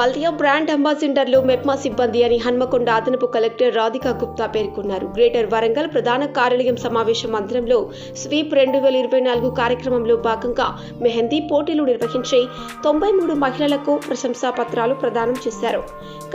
బల్దియా brand అంబాసిడర్లు MEPMA సిబ్బంది అని హన్మకొండ అదనపు కలెక్టర్ రాధికా గుప్తా పేర్కొన్నారు. గ్రేటర్ వరంగల్ ప్రధాన కార్యాలయం సమావేశ మందిరంలో స్వీప్ రెండు వేల ఇరవై నాలుగు కార్యక్రమంలో భాగంగా మెహందీ పోటీలు నిర్వహించి తొంభై మూడు మహిళలకు ప్రశంసా పత్రాలు ప్రదానం చేశారు.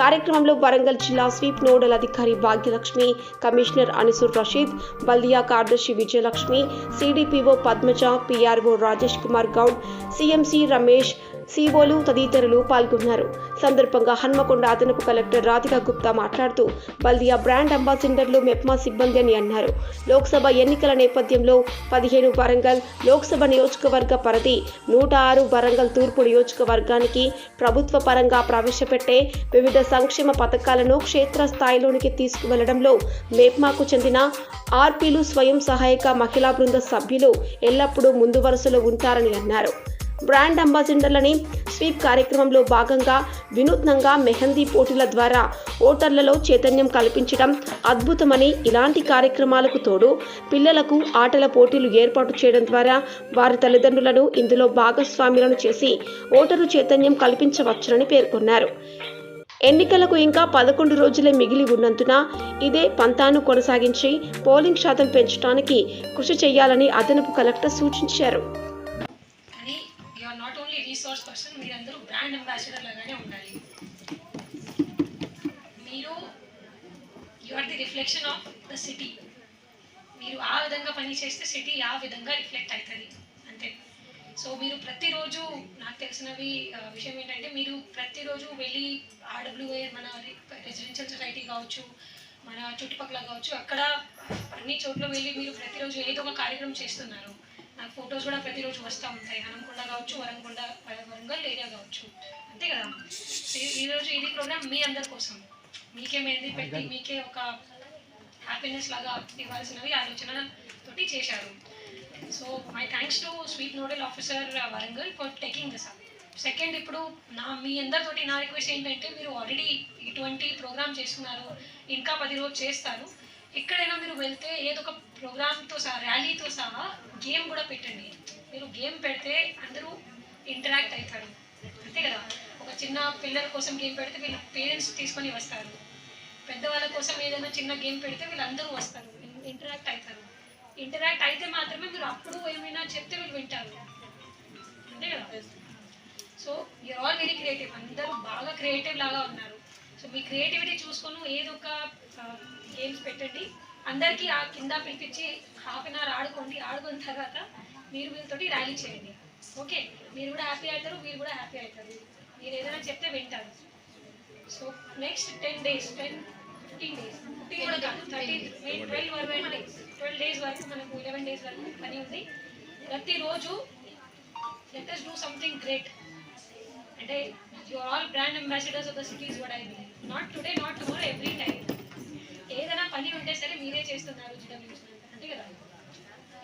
కార్యక్రమంలో వరంగల్ జిల్లా స్వీప్ నోడల్ అధికారి భాగ్యలక్ష్మి కమిషనర్ అనిసుర్ రషీద్ బల్దియా కార్యదర్శి Vijayalakshmi CDPO Padmaja PRO Rajesh Kumar Goud CMC Ramesh సిఓలు తదితరులు పాల్గొన్నారు. సందర్భంగా హన్మకొండ అదనపు కలెక్టర్ రాధికా గుప్తా మాట్లాడుతూ బల్దియా బ్రాండ్ అంబాసిడర్లు మెప్మా సిబ్బంది అని అన్నారు. లోక్సభ ఎన్నికల నేపథ్యంలో పదిహేను వరంగల్ లోక్సభ నియోజకవర్గ పరిధి నూట ఆరు వరంగల్ తూర్పు నియోజకవర్గానికి ప్రభుత్వ పరంగా ప్రవేశపెట్టే వివిధ సంక్షేమ పథకాలను క్షేత్రస్థాయిలోనికి తీసుకువెళ్ళడంలో మేప్మాకు చెందిన ఆర్పీలు స్వయం సహాయక మహిళా బృంద సభ్యులు ఎల్లప్పుడూ ముందు వరుసలో ఉంటారని అన్నారు. బ్రాండ్ అంబాసిడర్లని స్వీప్ కార్యక్రమంలో భాగంగా వినూత్నంగా మెహందీ పోటీల ద్వారా ఓటర్లలో చైతన్యం కల్పించడం అద్భుతమని ఇలాంటి కార్యక్రమాలకు తోడు పిల్లలకు ఆటల పోటీలు ఏర్పాటు చేయడం ద్వారా వారి తల్లిదండ్రులను ఇందులో భాగస్వాములను చేసి ఓటరు చైతన్యం కల్పించవచ్చునని పేర్కొన్నారు. ఎన్నికలకు ఇంకా పదకొండు రోజులే మిగిలి ఉన్నందున ఇదే పంతాను కొనసాగించి పోలింగ్ శాతం పెంచడానికి కృషి చేయాలని అదనపు కలెక్టర్ సూచించారు. రిసోర్స్ పర్సన్ మీరందరూ బ్రాండ్ అంబాసిడర్ లాగానే ఉండాలి. మీరు you are the reflection of the city మీరు ఆ విధంగా పని చేస్తే సిటీ ఆ విధంగా రిఫ్లెక్ట్ అవుతుంది అంతే. సో మీరు ప్రతిరోజు నాకు తెలిసినవి విషయం ఏంటంటే మీరు ప్రతిరోజు వెళ్ళి ఆర్డబ్ల్యూఏ మన రెసిడెన్షియల్ సొసైటీ కావచ్చు మన చుట్టుపక్కల కావచ్చు అక్కడ అన్ని చోట్ల వెళ్ళి మీరు ప్రతిరోజు ఏదో ఒక కార్యక్రమం చేస్తున్నారు. నాకు ఫొటోస్ కూడా ప్రతిరోజు వస్తూ ఉంటాయి. హనంకొండ కావచ్చు వరంకొండ వరంగల్ ఏరియా కావచ్చు. అంతే కదా? ఈరోజు ఇది ప్రోగ్రామ్ మీ అందరి కోసం. మీకే మెహందీ పెట్టి మీకే ఒక హ్యాపీనెస్ లాగా ఇవ్వాల్సినవి ఆలోచన తోటి చేశారు. So my thanks to sweet nodal officer Warangal for taking this up second ఇప్పుడు నా మీ అందరితోటి నా రిక్వెస్ట్ ఏంటంటే మీరు ఆల్రెడీ ఇటువంటి ప్రోగ్రామ్ చేస్తున్నారు. ఇంకా పది రోజు చేస్తారు. ఎక్కడైనా మీరు వెళ్తే ఏదో ఒక ప్రోగ్రామ్తో సహా ర్యాలీతో సహా గేమ్ కూడా పెట్టండి. మీరు గేమ్ పెడితే అందరూ ఇంటరాక్ట్ అవుతారు. అంతే కదా? ఒక చిన్న పిల్లల కోసం గేమ్ పెడితే వీళ్ళ పేరెంట్స్ తీసుకొని వస్తారు. పెద్దవాళ్ళ కోసం ఏదైనా చిన్న గేమ్ పెడితే వీళ్ళందరూ వస్తారు. ఇంటరాక్ట్ అవుతారు. ఇంటరాక్ట్ అయితే మాత్రమే మీరు అప్పుడు ఏమైనా చెప్తే వీళ్ళు వింటారు. అంతే కదా? So you are all very creative అందరూ బాగా క్రియేటివ్ లాగా ఉన్నారు. సో మీ క్రియేటివిటీ చూసుకొని ఏదో ఒక గేమ్స్ పెట్టండి. అందరికీ ఆ కింద పిలిపించి హాఫ్ అన్ అవర్ ఆడుకోండి. ఆడుకున్న తర్వాత మీరు వీళ్ళతోటి ర్యాలీ చేయండి. ఓకే మీరు కూడా హ్యాపీ అవుతారు మీరు కూడా హ్యాపీ అవుతారు. మీరు ఏదైనా చెప్తే వింటారు. So next ten days ten fifteen days fifteen కూడా కాదు థర్టీ ట్వెల్వ్ వరకు ట్వెల్వ్ డేస్ వరకు మనకు లెవెన్ డేస్ వరకు పని ఉంది. ప్రతిరోజు లెట్ డూ సంథింగ్ గ్రేట్ అంటే you are all brand ambassadors of the cities what I believe not today not tomorrow every time ఏదైనా పని ఉంటే సరే మీరే చేస్తున్నారు అంతే కదా?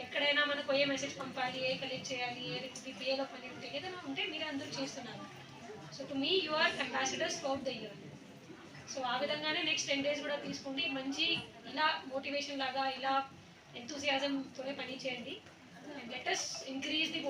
ఎక్కడైనా మనకు ఏ మెసేజ్ పంపాలి ఏ కలెక్ట్ చేయాలి ఏ పిఏలో పని ఉంటే ఏదైనా ఉంటే మీరే అందరూ చేస్తున్నారు. So to me you are ambassadors throughout the year so ఆ విధంగానే నెక్స్ట్ టెన్ డేస్ కూడా తీసుకోండి. మంచి ఇలా మోటివేషన్ లాగా ఇలా ఎంతూసియాజంతోనే పని చేయండి. Let us increase the